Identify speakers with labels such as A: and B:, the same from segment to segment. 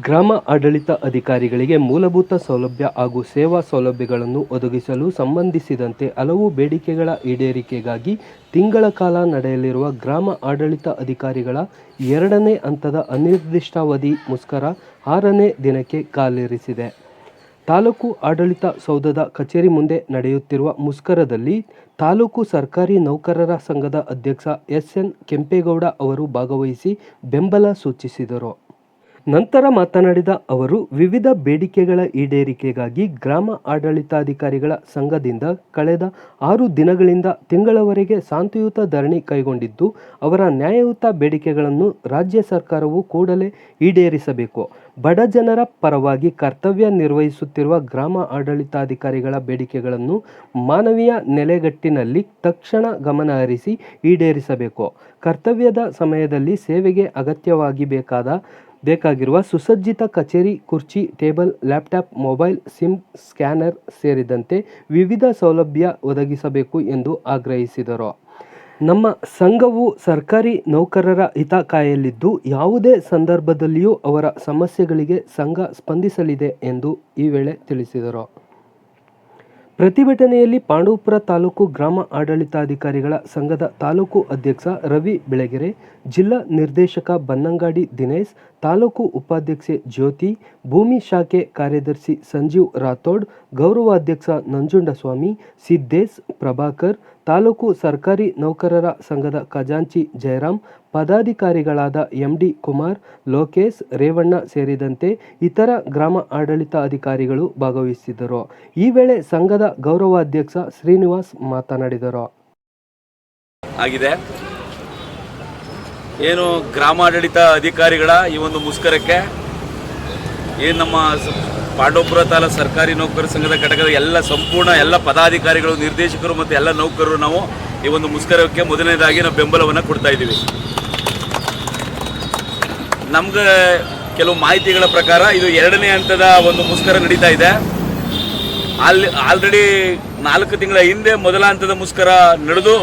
A: ಗ್ರಾಮ ಆಡಳಿತ ಅಧಿಕಾರಿಗಳಿಗೆ ಮೂಲಭೂತ ಸೌಲಭ್ಯ ಹಾಗೂ ಸೇವಾ ಸೌಲಭ್ಯಗಳನ್ನು ಒದಗಿಸಲು ಸಂಬಂಧಿಸಿದಂತೆ ಹಲವು ಬೇಡಿಕೆಗಳ ಈಡೇರಿಕೆಗಾಗಿ ತಿಂಗಳ ಕಾಲ ನಡೆಯಲಿರುವ ಗ್ರಾಮ ಆಡಳಿತ ಅಧಿಕಾರಿಗಳ ಎರಡನೇ ಹಂತದ ಅನಿರ್ದಿಷ್ಟಾವಧಿ ಮುಷ್ಕರ ಆರನೇ ದಿನಕ್ಕೆ ಕಾಲಿರಿಸಿದೆ. ತಾಲೂಕು ಆಡಳಿತ ಸೌಧದ ಕಚೇರಿ ಮುಂದೆ ನಡೆಯುತ್ತಿರುವ ಮುಷ್ಕರದಲ್ಲಿ ತಾಲೂಕು ಸರ್ಕಾರಿ ನೌಕರರ ಸಂಘದ ಅಧ್ಯಕ್ಷ ಎಸ್ ಎನ್ ಕೆಂಪೇಗೌಡ ಅವರು ಭಾಗವಹಿಸಿ ಬೆಂಬಲ ಸೂಚಿಸಿದರು. ನಂತರ ಮಾತನಾಡಿದ ಅವರು, ವಿವಿಧ ಬೇಡಿಕೆಗಳ ಈಡೇರಿಕೆಗಾಗಿ ಗ್ರಾಮ ಆಡಳಿತಾಧಿಕಾರಿಗಳ ಸಂಘದಿಂದ ಕಳೆದ ಆರು ದಿನಗಳಿಂದ ತಿಂಗಳವರೆಗೆ ಶಾಂತಿಯುತ ಧರಣಿ ಕೈಗೊಂಡಿದ್ದು, ಅವರ ನ್ಯಾಯಯುತ ಬೇಡಿಕೆಗಳನ್ನು ರಾಜ್ಯ ಸರ್ಕಾರವು ಕೂಡಲೇ ಈಡೇರಿಸಬೇಕು. ಬಡ ಜನರ ಪರವಾಗಿ ಕರ್ತವ್ಯ ನಿರ್ವಹಿಸುತ್ತಿರುವ ಗ್ರಾಮ ಆಡಳಿತಾಧಿಕಾರಿಗಳ ಬೇಡಿಕೆಗಳನ್ನು ಮಾನವೀಯ ನೆಲೆಗಟ್ಟಿನಲ್ಲಿ ತಕ್ಷಣ ಗಮನ ಹರಿಸಿ ಈಡೇರಿಸಬೇಕು. ಕರ್ತವ್ಯದ ಸಮಯದಲ್ಲಿ ಸೇವೆಗೆ ಅಗತ್ಯವಾಗಿ ಬೇಕಾದ ಬೇಕಾಗಿರುವ ಸುಸಜ್ಜಿತ ಕಚೇರಿ, ಕುರ್ಚಿ, table, laptop, mobile, SIM scanner ಸೇರಿದಂತೆ ವಿವಿಧ ಸೌಲಭ್ಯ ಒದಗಿಸಬೇಕು ಎಂದು ಆಗ್ರಹಿಸಿದರು. ನಮ್ಮ ಸಂಘವು ಸರ್ಕಾರಿ ನೌಕರರ ಹಿತ ಕಾಯಲಿದ್ದು ಯಾವುದೇ ಸಂದರ್ಭದಲ್ಲಿಯೂ ಅವರ ಸಮಸ್ಯೆಗಳಿಗೆ ಸಂಘ ಸ್ಪಂದಿಸಲಿದೆ ಎಂದು ಈ ವೇಳೆ ತಿಳಿಸಿದರು. ಪ್ರತಿಭಟನೆಯಲ್ಲಿ ಪಾಂಡವಪುರ ತಾಲೂಕು ಗ್ರಾಮ ಆಡಳಿತಾಧಿಕಾರಿಗಳ ಸಂಘದ ತಾಲೂಕು ಅಧ್ಯಕ್ಷ ರವಿ ಬೆಳಗೆರೆ, ಜಿಲ್ಲಾ ನಿರ್ದೇಶಕ ಬನ್ನಂಗಾಡಿ ದಿನೇಶ್, ತಾಲೂಕು ಉಪಾಧ್ಯಕ್ಷೆ ಜ್ಯೋತಿ, ಭೂಮಿ ಶಾಖೆ ಕಾರ್ಯದರ್ಶಿ ಸಂಜೀವ್ ರಾಥೋಡ್, ಗೌರವಾಧ್ಯಕ್ಷ ನಂಜುಂಡಸ್ವಾಮಿ, ಸಿದ್ದೇಶ್ ಪ್ರಭಾಕರ್, ತಾಲೂಕು ಸರ್ಕಾರಿ ನೌಕರರ ಸಂಘದ ಖಜಾಂಚಿ ಜಯರಾಮ್ ಪದಾಧಿಕಾರಿಗಳಾದ ಎಂಡಿ ಕುಮಾರ್, ಲೋಕೇಶ್ ರೇವಣ್ಣ ಸೇರಿದಂತೆ ಇತರ ಗ್ರಾಮ ಆಡಳಿತ ಅಧಿಕಾರಿಗಳು ಭಾಗವಹಿಸಿದ್ದರು. ಈ ವೇಳೆ ಸಂಘದ ಗೌರವಾಧ್ಯಕ್ಷ ಶ್ರೀನಿವಾಸ್ ಮಾತನಾಡಿದರು.
B: ಆಗಿದೆ. ಏನು ಗ್ರಾಮಾಡಳಿತ ಅಧಿಕಾರಿಗಳ ಈ ಒಂದು ಮುಷ್ಕರಕ್ಕೆ, ಏನು ನಮ್ಮ ಪಾಂಡವಪುರ ತಾಲೂಕು ಸರ್ಕಾರಿ ನೌಕರ ಸಂಘದ ಘಟಕದ ಎಲ್ಲ ಸಂಪೂರ್ಣ ಎಲ್ಲ ಪದಾಧಿಕಾರಿಗಳು, ನಿರ್ದೇಶಕರು ಮತ್ತು ಎಲ್ಲ ನೌಕರರು ನಾವು ಈ ಒಂದು ಮುಷ್ಕರಕ್ಕೆ ಮೊದಲನೇದಾಗಿ ನಾವು ಬೆಂಬಲವನ್ನು ಕೊಡ್ತಾ ಇದ್ದೀವಿ. ನಮ್ಗೆ ಕೆಲವು ಮಾಹಿತಿಗಳ ಪ್ರಕಾರ ಇದು ಎರಡನೇ ಹಂತದ ಒಂದು ಮುಷ್ಕರ ನಡೀತಾ ಇದೆ. ಅಲ್ಲಿ ಆಲ್ರೆಡಿ ನಾಲ್ಕು ತಿಂಗಳ ಹಿಂದೆ ಮೊದಲ ಹಂತದ ಮುಷ್ಕರ ನಡೆದು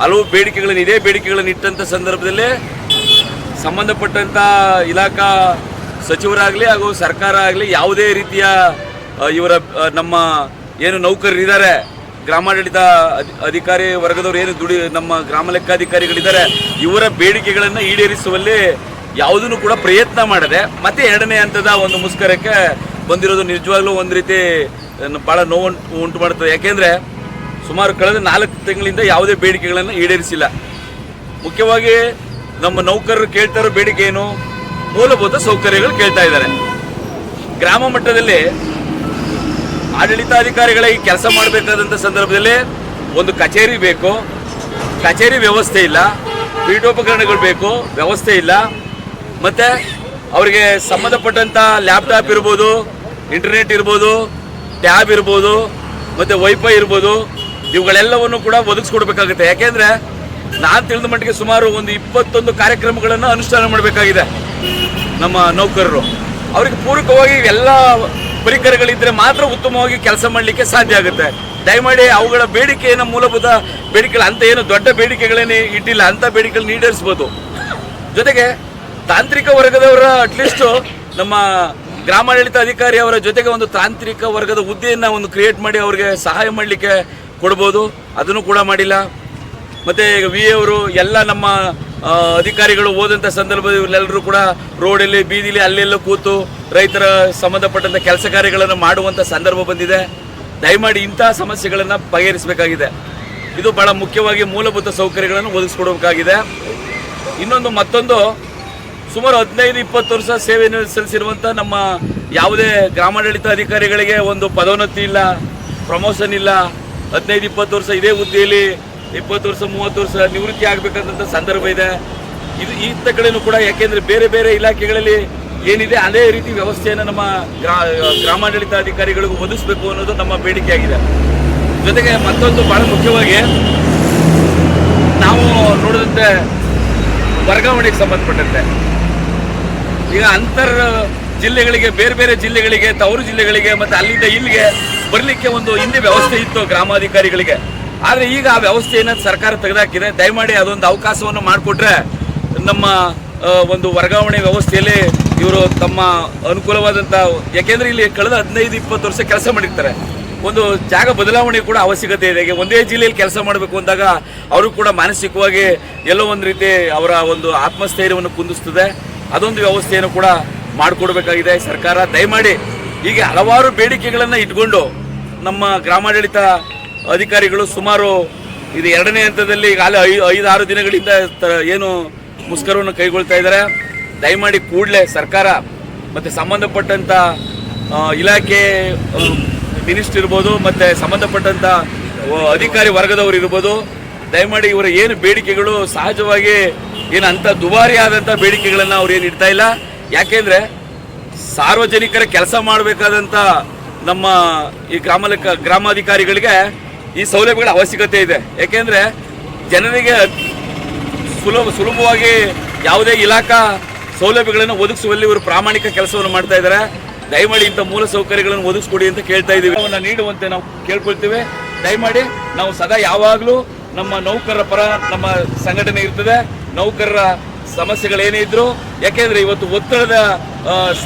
B: ಹಲವು ಬೇಡಿಕೆಗಳನ್ನು, ಇದೇ ಬೇಡಿಕೆಗಳನ್ನು ಇಟ್ಟಂಥ ಸಂದರ್ಭದಲ್ಲಿ ಸಂಬಂಧಪಟ್ಟಂಥ ಇಲಾಖಾ ಸಚಿವರಾಗಲಿ ಹಾಗೂ ಸರ್ಕಾರ ಆಗಲಿ ಯಾವುದೇ ರೀತಿಯ ಇವರ ನಮ್ಮ ಏನು ನೌಕರರಿದ್ದಾರೆ, ಗ್ರಾಮಾಡಳಿತ ಅಧಿ- ಅಧಿಕಾರಿ ವರ್ಗದವರು ಏನು ದುಡಿ, ನಮ್ಮ ಗ್ರಾಮ ಲೆಕ್ಕಾಧಿಕಾರಿಗಳಿದ್ದಾರೆ, ಇವರ ಬೇಡಿಕೆಗಳನ್ನು ಈಡೇರಿಸುವಲ್ಲಿ ಯಾವುದನ್ನು ಕೂಡ ಪ್ರಯತ್ನ ಮಾಡದೆ, ಮತ್ತೆ ಎರಡನೇ ಹಂತದ ಒಂದು ಮುಷ್ಕರಕ್ಕೆ ಬಂದಿರೋದು ನಿಜವಾಗ್ಲೂ ಒಂದು ರೀತಿ ಭಾಳ ನೋವು ಉಂಟು- ಉಂಟು ಮಾಡುತ್ತದೆ. ಯಾಕೆಂದರೆ ಸುಮಾರು ಕಳೆದ ನಾಲ್ಕು ತಿಂಗಳಿಂದ ಯಾವುದೇ ಬೇಡಿಕೆಗಳನ್ನು ಈಡೇರಿಸಿಲ್ಲ. ಮುಖ್ಯವಾಗಿ ನಮ್ಮ ನೌಕರರು ಕೇಳ್ತಾ ಇರೋ ಬೇಡಿಕೆ ಏನು? ಮೂಲಭೂತ ಸೌಕರ್ಯಗಳು ಕೇಳ್ತಾ ಇದ್ದಾರೆ. ಗ್ರಾಮ ಮಟ್ಟದಲ್ಲಿ ಆಡಳಿತಾಧಿಕಾರಿಗಳಿಗೆ ಕೆಲಸ ಮಾಡಬೇಕಾದಂಥ ಸಂದರ್ಭದಲ್ಲಿ ಒಂದು ಕಚೇರಿ ಬೇಕು. ಕಚೇರಿ ವ್ಯವಸ್ಥೆ ಇಲ್ಲ. ಪೀಠೋಪಕರಣಗಳು ಬೇಕು. ವ್ಯವಸ್ಥೆ ಇಲ್ಲ. ಮತ್ತು ಅವರಿಗೆ ಸಂಬಂಧಪಟ್ಟಂಥ ಲ್ಯಾಪ್ಟಾಪ್ ಇರ್ಬೋದು ಇಂಟರ್ನೆಟ್ ಇರ್ಬೋದು, ಟ್ಯಾಬ್ ಇರ್ಬೋದು, ಮತ್ತು ವೈಫೈ ಇರ್ಬೋದು, ಇವುಗಳೆಲ್ಲವನ್ನು ಕೂಡ ಒದಗಿಸ್ಕೊಡ್ಬೇಕಾಗುತ್ತೆ. ಯಾಕೆಂದರೆ ನಾನು ತಿಳಿದ ಮಟ್ಟಿಗೆ ಸುಮಾರು ಒಂದು ಇಪ್ಪತ್ತೊಂದು ಕಾರ್ಯಕ್ರಮಗಳನ್ನು ಅನುಷ್ಠಾನ ಮಾಡಬೇಕಾಗಿದೆ ನಮ್ಮ ನೌಕರರು. ಅವರಿಗೆ ಪೂರಕವಾಗಿ ಎಲ್ಲ ಪರಿಕರಗಳಿದ್ರೆ ಮಾತ್ರ ಉತ್ತಮವಾಗಿ ಕೆಲಸ ಮಾಡಲಿಕ್ಕೆ ಸಾಧ್ಯ ಆಗುತ್ತೆ. ದಯಮಾಡಿ ಅವುಗಳ ಬೇಡಿಕೆಯನ್ನು ಮೂಲಭೂತ ಬೇಡಿಕೆಗಳು ಅಂತ ಏನು ದೊಡ್ಡ ಬೇಡಿಕೆಗಳೇನೇ ಇಟ್ಟಿಲ್ಲ ಅಂತ ಬೇಡಿಕೆಗಳನ್ನ ಈಡೇರಿಸ್ಬೋದು. ಜೊತೆಗೆ ತಾಂತ್ರಿಕ ವರ್ಗದವರ ಅಟ್ಲೀಸ್ಟ್ ನಮ್ಮ ಗ್ರಾಮಾಡಳಿತ ಅಧಿಕಾರಿ ಅವರ ಜೊತೆಗೆ ಒಂದು ತಾಂತ್ರಿಕ ವರ್ಗದ ಹುದ್ದೆಯನ್ನು ಒಂದು ಕ್ರಿಯೇಟ್ ಮಾಡಿ ಅವರಿಗೆ ಸಹಾಯ ಮಾಡಲಿಕ್ಕೆ ಕೊಡ್ಬೋದು. ಅದನ್ನು ಕೂಡ ಮಾಡಿಲ್ಲ. ಮತ್ತು ಈಗ ವಿ ಅವರು ಎಲ್ಲ ನಮ್ಮ ಅಧಿಕಾರಿಗಳು ಹೋದಂಥ ಸಂದರ್ಭದಲ್ಲಿ ಇವರೆಲ್ಲರೂ ಕೂಡ ರೋಡಲ್ಲಿ ಬೀದಿಲಿ, ಅಲ್ಲೆಲ್ಲ ಕೂತು ರೈತರ ಸಂಬಂಧಪಟ್ಟಂಥ ಕೆಲಸ ಕಾರ್ಯಗಳನ್ನು ಮಾಡುವಂಥ ಸಂದರ್ಭ ಬಂದಿದೆ. ದಯಮಾಡಿ ಇಂತಹ ಸಮಸ್ಯೆಗಳನ್ನು ಬಗೆಹರಿಸಬೇಕಾಗಿದೆ. ಇದು ಬಹಳ ಮುಖ್ಯವಾಗಿ ಮೂಲಭೂತ ಸೌಕರ್ಯಗಳನ್ನು ಒದಗಿಸ್ಕೊಡಬೇಕಾಗಿದೆ. ಇನ್ನೊಂದು ಮತ್ತೊಂದು ಸುಮಾರು ಹದಿನೈದು, ಇಪ್ಪತ್ತು ವರ್ಷ ಸೇವೆಯನ್ನು ಸಲ್ಲಿಸಿರುವಂಥ ನಮ್ಮ ಯಾವುದೇ ಗ್ರಾಮಾಡಳಿತ ಅಧಿಕಾರಿಗಳಿಗೆ ಒಂದು ಪದೋನ್ನತಿ ಇಲ್ಲ ಪ್ರಮೋಷನ್ ಇಲ್ಲ. ಹದಿನೈದು, ಇಪ್ಪತ್ತು ವರ್ಷ ಇದೇ ಹುದ್ದೆಯಲ್ಲಿ, ಇಪ್ಪತ್ತು ವರ್ಷ, ಮೂವತ್ತು ವರ್ಷ ನಿವೃತ್ತಿ ಆಗಬೇಕಂತ ಸಂದರ್ಭ ಇದೆ. ಇದು ಇಂಥ ಕಡೆನೂ ಕೂಡ ಯಾಕೆಂದರೆ ಬೇರೆ ಬೇರೆ ಇಲಾಖೆಗಳಲ್ಲಿ ಏನಿದೆ, ಅದೇ ರೀತಿ ವ್ಯವಸ್ಥೆಯನ್ನು ನಮ್ಮ ಗ್ರಾ, ಗ್ರಾಮಾಡಳಿತ ಅಧಿಕಾರಿಗಳಿಗೂ ಒದಗಿಸಬೇಕು ಅನ್ನೋದು ನಮ್ಮ ಬೇಡಿಕೆಯಾಗಿದೆ. ಜೊತೆಗೆ ಮತ್ತೊಂದು ಭಾಳ ಮುಖ್ಯವಾಗಿ, ನಾವು ನೋಡಿದಂತೆ ವರ್ಗಾವಣೆಗೆ ಸಂಬಂಧಪಟ್ಟಂತೆ. ಈಗ ಅಂತರ್ ಜಿಲ್ಲೆಗಳಿಗೆ, ಬೇರೆ ಬೇರೆ ಜಿಲ್ಲೆಗಳಿಗೆ, ತವರು ಜಿಲ್ಲೆಗಳಿಗೆ ಮತ್ತೆ ಅಲ್ಲಿಂದ ಇಲ್ಲಿಗೆ ಬರಲಿಕ್ಕೆ ಒಂದು ಹಿಂದೆ ವ್ಯವಸ್ಥೆ ಇತ್ತು ಗ್ರಾಮಾಧಿಕಾರಿಗಳಿಗೆ. ಆದರೆ ಈಗ ಆ ವ್ಯವಸ್ಥೆಯನ್ನು ಸರ್ಕಾರ ತೆಗೆದಾಕಿದೆ. ದಯಮಾಡಿ ಅದೊಂದು ಅವಕಾಶವನ್ನು ಮಾಡಿಕೊಟ್ರೆ ನಮ್ಮ ಒಂದು ವರ್ಗಾವಣೆ ವ್ಯವಸ್ಥೆಯಲ್ಲಿ ಇವರು ತಮ್ಮ ಅನುಕೂಲವಾದಂಥ ಯಾಕೆಂದ್ರೆ ಇಲ್ಲಿ ಕಳೆದ ಹದಿನೈದು, ಇಪ್ಪತ್ತು ವರ್ಷ ಕೆಲಸ ಮಾಡಿರ್ತಾರೆ. ಒಂದು ಜಾಗ ಬದಲಾವಣೆ ಕೂಡ ಅವಶ್ಯಕತೆ ಇದೆ. ಒಂದೇ ಜಿಲ್ಲೆಯಲ್ಲಿ ಕೆಲಸ ಮಾಡಬೇಕು ಅಂದಾಗ ಅವರು ಕೂಡ ಮಾನಸಿಕವಾಗಿ ಎಲ್ಲೋ ಒಂದು ರೀತಿ ಅವರ ಒಂದು ಆತ್ಮಸ್ಥೈರ್ಯವನ್ನು ಕುಂದಿಸ್ತದೆ. ಅದೊಂದು ವ್ಯವಸ್ಥೆಯನ್ನು ಕೂಡ ಮಾಡಿಕೊಡ್ಬೇಕಾಗಿದೆ. ಸರ್ಕಾರ ದಯಮಾಡಿ ಹೀಗೆ ಹಲವಾರು ಬೇಡಿಕೆಗಳನ್ನು ಇಟ್ಕೊಂಡು ನಮ್ಮ ಗ್ರಾಮಾಡಳಿತ ಅಧಿಕಾರಿಗಳು ಸುಮಾರು ಇದು ಎರಡನೇ ಹಂತದಲ್ಲಿ ಈಗ ಐ ಐದು ಆರು ದಿನಗಳಿಂದ ಏನು ಮುಷ್ಕರವನ್ನು ಕೈಗೊಳ್ತಾ ಇದ್ದಾರೆ. ದಯಮಾಡಿ ಕೂಡಲೇ ಸರ್ಕಾರ ಮತ್ತು ಸಂಬಂಧಪಟ್ಟಂಥ ಇಲಾಖೆ ಮಿನಿಸ್ಟರ್ ಇರ್ಬೋದು, ಮತ್ತು ಸಂಬಂಧಪಟ್ಟಂಥ ಅಧಿಕಾರಿ ವರ್ಗದವರು ಇರ್ಬೋದು ದಯಮಾಡಿ ಇವರ ಏನು ಬೇಡಿಕೆಗಳು ಸಹಜವಾಗಿ ಏನು ಅಂಥ ದುಬಾರಿ ಆದಂಥ ಬೇಡಿಕೆಗಳನ್ನು ಅವ್ರು ಏನು ಇಡ್ತಾ ಇಲ್ಲ. ಯಾಕೆಂದರೆ ಸಾರ್ವಜನಿಕರ ಕೆಲಸ ಮಾಡಬೇಕಾದಂಥ ನಮ್ಮ ಈ ಗ್ರಾಮ ಗ್ರಾಮಾಧಿಕಾರಿಗಳಿಗೆ ಈ ಸೌಲಭ್ಯಗಳ ಅವಶ್ಯಕತೆ ಇದೆ. ಯಾಕೆಂದರೆ ಜನರಿಗೆ ಸುಲಭ ಸುಲಭವಾಗಿ ಯಾವುದೇ ಇಲಾಖಾ ಸೌಲಭ್ಯಗಳನ್ನು ಒದಗಿಸುವಲ್ಲಿ ಇವರು ಪ್ರಾಮಾಣಿಕ ಕೆಲಸವನ್ನು ಮಾಡ್ತಾ ಇದ್ದಾರೆ. ದಯಮಾಡಿ ಇಂಥ ಮೂಲ ಸೌಕರ್ಯಗಳನ್ನು ಒದಗಿಸ್ಕೊಡಿ ಅಂತ ಕೇಳ್ತಾ ಇದ್ದೀವಿ ನೀಡುವಂತೆ ನಾವು ಕೇಳ್ಕೊಳ್ತೇವೆ. ದಯಮಾಡಿ ನಾವು ಸದಾ ಯಾವಾಗಲೂ ನಮ್ಮ ನೌಕರರ ಪರ ನಮ್ಮ ಸಂಘಟನೆ ಇರ್ತದೆ. ನೌಕರರ ಸಮಸ್ಯೆಗಳೇನೇ ಇದ್ರು, ಯಾಕೆಂದ್ರೆ ಇವತ್ತು ಒತ್ತಡದ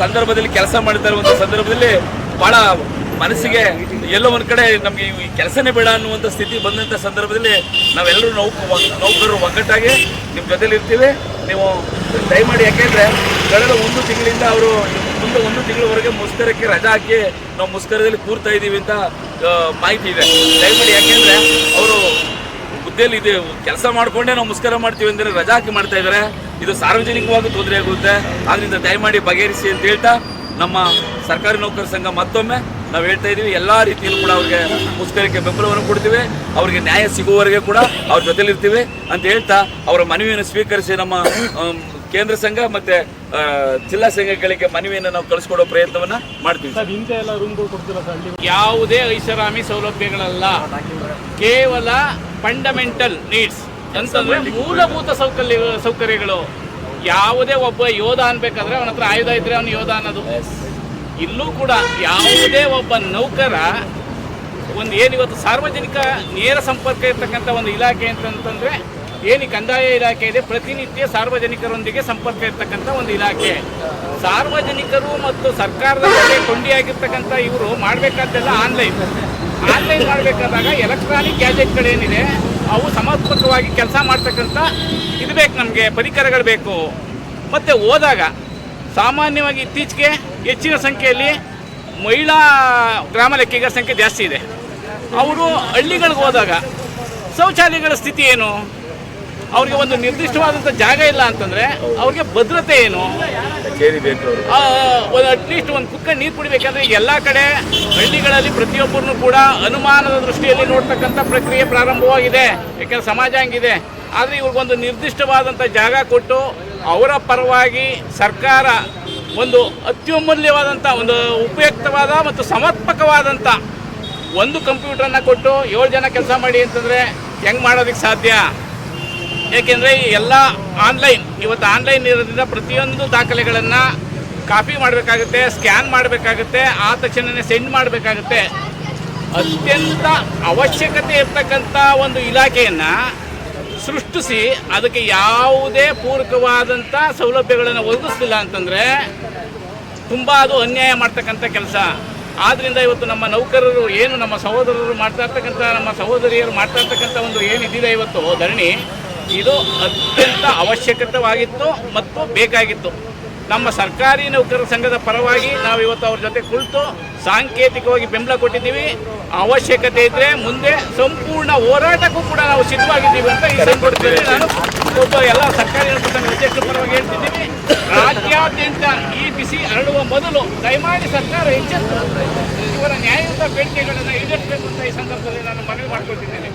B: ಸಂದರ್ಭದಲ್ಲಿ ಕೆಲಸ ಮಾಡ್ತಾ ಇರುವಂಥ ಸಂದರ್ಭದಲ್ಲಿ ಬಹಳ ಮನಸ್ಸಿಗೆ ಎಲ್ಲೋ ಒಂದ್ ಕಡೆ ನಮಗೆ ಈ ಕೆಲಸನೇ ಬೇಡ ಅನ್ನುವಂಥ ಸ್ಥಿತಿ ಬಂದಂಥ ಸಂದರ್ಭದಲ್ಲಿ ನಾವೆಲ್ಲರೂ ನೌಕ, ನೌಕರರು ಒಗ್ಗಟ್ಟಾಗಿ ನಿಮ್ಮ ಜೊತೆಲಿ ಇರ್ತೀವಿ. ನೀವು ದಯಮಾಡಿ ಯಾಕೆಂದ್ರೆ ಕಳೆದ ಒಂದು ತಿಂಗಳಿಂದ ಅವರು ಮುಂದೆ ಒಂದು ತಿಂಗಳವರೆಗೆ ಮುಷ್ಕರಕ್ಕೆ ರಜಾ ಹಾಕಿ ನಾವು ಮುಷ್ಕರದಲ್ಲಿ ಕೂರ್ತಾ ಇದ್ದೀವಿ ಅಂತ ಮಾಹಿತಿ ಇದೆ. ದಯಮಾಡಿ ಯಾಕೆಂದ್ರೆ ಅವರು ಹುದ್ದೆಯಲ್ಲಿ ಇದೆ ಕೆಲಸ ಮಾಡಿಕೊಂಡೇ ನಾವು ಮುಷ್ಕರ ಮಾಡ್ತೀವಿ ಅಂದರೆ ರಜಾ ಹಾಕಿ ಮಾಡ್ತಾ ಇದ್ದಾರೆ. ಇದು ಸಾರ್ವಜನಿಕವಾಗಿ ತೊಂದರೆ ಆಗುತ್ತೆ. ಆದ್ರಿಂದ ದಯಮಾಡಿ ಬಗೆಹರಿಸಿ ಅಂತ ಹೇಳ್ತಾ ನಮ್ಮ ಸರ್ಕಾರಿ ನೌಕರ ಸಂಘ ಮತ್ತೊಮ್ಮೆ ನಾವು ಹೇಳ್ತಾ ಇದ್ದೀವಿ ಎಲ್ಲ ರೀತಿಯಲ್ಲೂ ಕೂಡ ಅವ್ರಿಗೆ ಮುಷ್ಕರಕ್ಕೆ ಬೆಂಬಲವನ್ನು ಕೊಡ್ತೀವಿ. ಅವ್ರಿಗೆ ನ್ಯಾಯ ಸಿಗುವವರೆಗೆ ಕೂಡ ಅವ್ರ ಜೊತೆಲಿರ್ತೀವಿ ಅಂತ ಹೇಳ್ತಾ ಅವರ ಮನವಿಯನ್ನು ಸ್ವೀಕರಿಸಿ ನಮ್ಮ ಕೇಂದ್ರ ಸಂಘ ಮತ್ತೆ ಜಿಲ್ಲಾ ಸಂಘಗಳಿಗೆ ಮನವಿಯನ್ನು ನಾವು ಕಳಿಸ್ಕೊಡೋ ಪ್ರಯತ್ನವನ್ನ ಮಾಡ್ತೀವಿ.
C: ಯಾವುದೇ ಐಷಾರಾಮಿ ಸೌಲಭ್ಯಗಳಲ್ಲ. ಕೇವಲ ಫಂಡಮೆಂಟಲ್ ನೀಡ್ಸ್ ಅಂತಂದ್ರೆ ಮೂಲಭೂತ ಸೌಕರ್ಯ ಸೌಕರ್ಯಗಳು. ಯಾವುದೇ ಒಬ್ಬ ಯೋಧ ಅನ್ಬೇಕಾದ್ರೆ ಅವನ ಹತ್ರ ಆಯುಧ ಇದ್ರೆ ಅವನು ಯೋಧ ಅನ್ನೋದು. ಇಲ್ಲೂ ಕೂಡ ಯಾವುದೇ ಒಬ್ಬ ನೌಕರ ಒಂದು ಏನಿವತ್ತು ಸಾರ್ವಜನಿಕ ನೇರ ಸಂಪರ್ಕ ಇರ್ತಕ್ಕಂಥ ಒಂದು ಇಲಾಖೆ ಅಂತಂತಂದ್ರೆ ಏನು ಕಂದಾಯ ಇಲಾಖೆ ಇದೆ ಪ್ರತಿನಿತ್ಯ ಸಾರ್ವಜನಿಕರೊಂದಿಗೆ ಸಂಪರ್ಕ ಇರ್ತಕ್ಕಂಥ ಒಂದು ಇಲಾಖೆ. ಸಾರ್ವಜನಿಕರು ಮತ್ತು ಸರ್ಕಾರದ ಬಗ್ಗೆ ಕೊಂಡಿಯಾಗಿರ್ತಕ್ಕಂಥ ಇವರು ಮಾಡಬೇಕಾದ್ದೆಲ್ಲ ಆನ್ಲೈನ್ ಆನ್ಲೈನ್ ಮಾಡಬೇಕಾದಾಗ ಎಲೆಕ್ಟ್ರಾನಿಕ್ ಗ್ಯಾಜೆಟ್ಗಳೇನಿದೆ ಅವು ಸಮರ್ಪಕವಾಗಿ ಕೆಲಸ ಮಾಡ್ತಕ್ಕಂಥ ಇದು ಬೇಕು ನಮಗೆ, ಪರಿಕರಗಳು ಬೇಕು. ಮತ್ತು ಹೋದಾಗ ಸಾಮಾನ್ಯವಾಗಿ ಇತ್ತೀಚೆಗೆ ಹೆಚ್ಚಿನ ಸಂಖ್ಯೆಯಲ್ಲಿ ಮಹಿಳಾ ಗ್ರಾಮ ಲೆಕ್ಕಿಗರ ಸಂಖ್ಯೆ ಜಾಸ್ತಿ ಇದೆ. ಅವರು ಹಳ್ಳಿಗಳಿಗೆ ಹೋದಾಗ ಶೌಚಾಲಯಗಳ ಸ್ಥಿತಿ ಏನು? ಅವ್ರಿಗೆ ಒಂದು ನಿರ್ದಿಷ್ಟವಾದಂಥ ಜಾಗ ಇಲ್ಲ ಅಂತಂದರೆ ಅವ್ರಿಗೆ ಭದ್ರತೆ ಏನು? ಒಂದು ಅಟ್ಲೀಸ್ಟ್ ಒಂದು ಕುಕ್ಕ ನೀರು ಕುಡಿಬೇಕಂದ್ರೆ ಎಲ್ಲ ಕಡೆ ಹಳ್ಳಿಗಳಲ್ಲಿ ಪ್ರತಿಯೊಬ್ಬರನ್ನು ಕೂಡ ಅನುಮಾನದ ದೃಷ್ಟಿಯಲ್ಲಿ ನೋಡ್ತಕ್ಕಂಥ ಪ್ರಕ್ರಿಯೆ ಪ್ರಾರಂಭವಾಗಿದೆ. ಯಾಕೆಂದ್ರೆ ಸಮಾಜ ಹಂಗಿದೆ. ಆದರೆ ಇವ್ರಿಗೊಂದು ನಿರ್ದಿಷ್ಟವಾದಂಥ ಜಾಗ ಕೊಟ್ಟು ಅವರ ಪರವಾಗಿ ಸರ್ಕಾರ ಒಂದು ಅತ್ಯಮೂಲ್ಯವಾದಂಥ ಒಂದು ಉಪಯುಕ್ತವಾದ ಮತ್ತು ಸಮರ್ಪಕವಾದಂಥ ಒಂದು ಕಂಪ್ಯೂಟರ್ನ ಕೊಟ್ಟು ಏಳು ಜನ ಕೆಲಸ ಮಾಡಿ ಅಂತಂದರೆ ಹೆಂಗೆ ಮಾಡೋದಕ್ಕೆ ಸಾಧ್ಯ? ಏಕೆಂದರೆ ಎಲ್ಲ ಆನ್ಲೈನ್, ಇವತ್ತು ಆನ್ಲೈನ್ ಇರೋದ್ರಿಂದ ಪ್ರತಿಯೊಂದು ದಾಖಲೆಗಳನ್ನು ಕಾಪಿ ಮಾಡಬೇಕಾಗುತ್ತೆ, ಸ್ಕ್ಯಾನ್ ಮಾಡಬೇಕಾಗುತ್ತೆ, ಆ ತಕ್ಷಣವೇ ಸೆಂಡ್ ಮಾಡಬೇಕಾಗುತ್ತೆ. ಅತ್ಯಂತ ಅವಶ್ಯಕತೆ ಇರ್ತಕ್ಕಂಥ ಒಂದು ಇಲಾಖೆಯನ್ನು ಸೃಷ್ಟಿಸಿ ಅದಕ್ಕೆ ಯಾವುದೇ ಪೂರಕವಾದಂಥ ಸೌಲಭ್ಯಗಳನ್ನು ಒದಗಿಸ್ಲಿಲ್ಲ ಅಂತಂದರೆ ತುಂಬ ಅದು ಅನ್ಯಾಯ ಮಾಡ್ತಕ್ಕಂಥ ಕೆಲಸ. ಆದ್ದರಿಂದ ಇವತ್ತು ನಮ್ಮ ನೌಕರರು ಏನು ನಮ್ಮ ಸಹೋದರರು ಮಾಡ್ತಾ ಇರ್ತಕ್ಕಂಥ, ನಮ್ಮ ಸಹೋದರಿಯರು ಮಾಡ್ತಾ ಇರ್ತಕ್ಕಂಥ ಒಂದು ಏನಿದೆ ಇವತ್ತು ಧರಣಿ ಇದು ಅತ್ಯಂತ ಅವಶ್ಯಕತವಾಗಿತ್ತು ಮತ್ತು ಬೇಕಾಗಿತ್ತು. ನಮ್ಮ ಸರ್ಕಾರಿ ನೌಕರರ ಸಂಘದ ಪರವಾಗಿ ನಾವು ಇವತ್ತು ಅವ್ರ ಜೊತೆ ಕುಳಿತು ಸಾಂಕೇತಿಕವಾಗಿ ಬೆಂಬಲ ಕೊಟ್ಟಿದ್ದೀವಿ. ಅವಶ್ಯಕತೆ ಇದ್ದರೆ ಮುಂದೆ ಸಂಪೂರ್ಣ ಹೋರಾಟಕ್ಕೂ ಕೂಡ ನಾವು ಸಿದ್ಧವಾಗಿದ್ದೀವಿ ಅಂತ ಈ ಸಂದರ್ಭದಲ್ಲಿ ನಾನು ಒಬ್ಬ ಎಲ್ಲ ಸರ್ಕಾರಿ ನೌಕರ ಸಂಘದ ಅಧ್ಯಕ್ಷರ ಪರವಾಗಿ ಹೇಳ್ತಿದ್ದೀನಿ. ರಾಜ್ಯಾದ್ಯಂತ ಈ ಬಿಸಿ ಹರಡುವ ಮೊದಲು ದಯಮಾಡಿ ಸರ್ಕಾರ ಎಚ್ಚೆತ್ತು. ಇವರ ನ್ಯಾಯಯುತ ಬೇಡಿಕೆಗಳನ್ನು ಈಡೇರಿಸಬೇಕು ಅಂತ ಈ ಸಂದರ್ಭದಲ್ಲಿ ನಾನು ಮನವಿ ಮಾಡ್ಕೊಳ್ತಿದ್ದೇನೆ.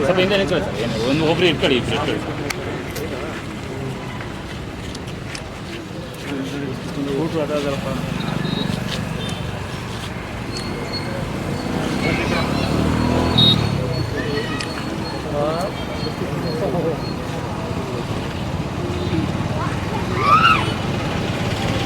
C: ಸ್ವಲ್ಪ ಹಿಂದೆ ನಿಂತ್ಕೊಳ್ಳಿ ಸರ್ ಏನು ಒಂದು ಒಬ್ರು ಇಟ್ಕೊಳ್ಳಿ ಇಬ್ರು ಇಟ್ಕೊಳ್ಳಿ ಸರ್